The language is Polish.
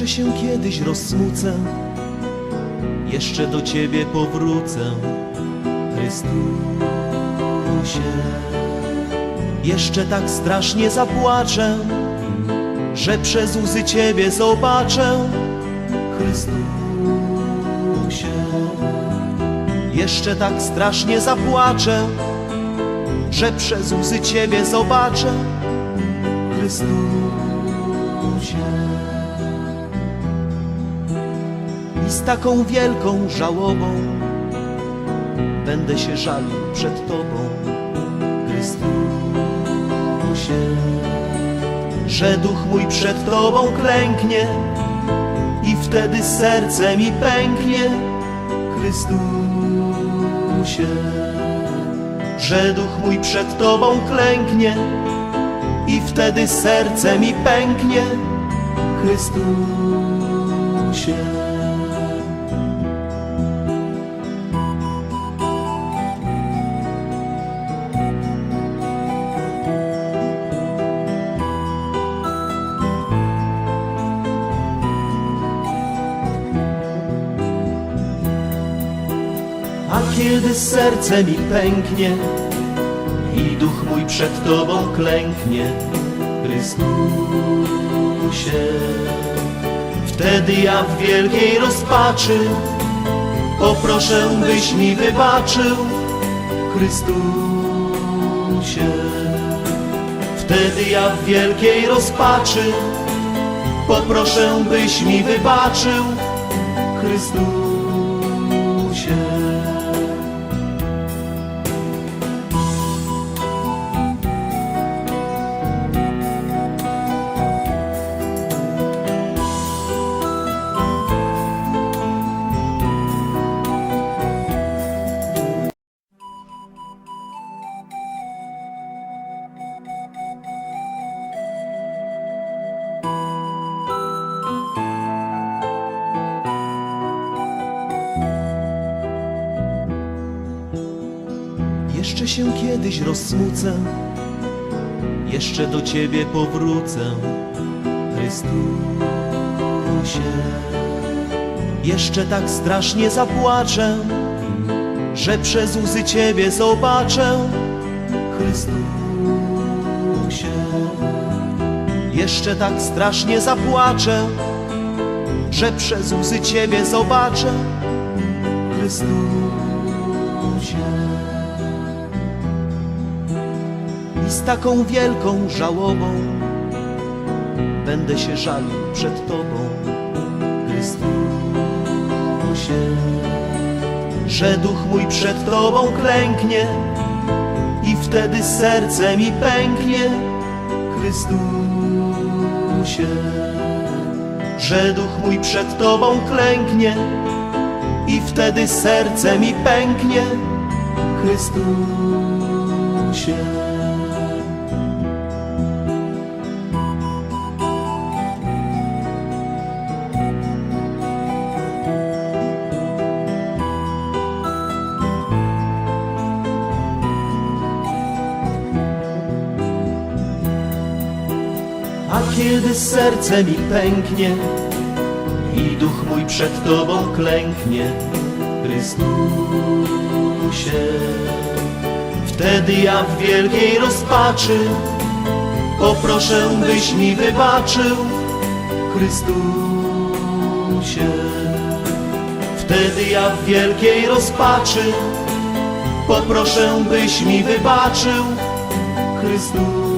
Jeszcze się kiedyś rozsmucę, jeszcze do Ciebie powrócę, Chrystusie. Jeszcze tak strasznie zapłaczę, że przez łzy Ciebie zobaczę, Chrystusie. Jeszcze tak strasznie zapłaczę, że przez łzy Ciebie zobaczę, Chrystusie. I z taką wielką żałobą będę się żalił przed Tobą, Chrystusie, że duch mój przed Tobą klęknie i wtedy serce mi pęknie, Chrystusie, że duch mój przed Tobą klęknie i wtedy serce mi pęknie, Chrystusie. A kiedy serce mi pęknie i duch mój przed Tobą klęknie, Chrystusie, wtedy ja w wielkiej rozpaczy poproszę, byś mi wybaczył, Chrystusie. Wtedy ja w wielkiej rozpaczy poproszę, byś mi wybaczył, Chrystusie. Jeszcze się kiedyś rozsmucę, jeszcze do Ciebie powrócę, Chrystusie. Jeszcze tak strasznie zapłaczę, że przez łzy Ciebie zobaczę, Chrystusie. Jeszcze tak strasznie zapłaczę, że przez łzy Ciebie zobaczę, Chrystusie. I z taką wielką żałobą będę się żalił przed Tobą, Chrystusie, że duch mój przed Tobą klęknie i wtedy serce mi pęknie, Chrystusie, że duch mój przed Tobą klęknie i wtedy serce mi pęknie, Chrystusie. A kiedy serce mi pęknie i duch mój przed Tobą klęknie, Chrystusie, wtedy ja w wielkiej rozpaczy poproszę, byś mi wybaczył, Chrystusie. Wtedy ja w wielkiej rozpaczy poproszę, byś mi wybaczył, Chrystusie.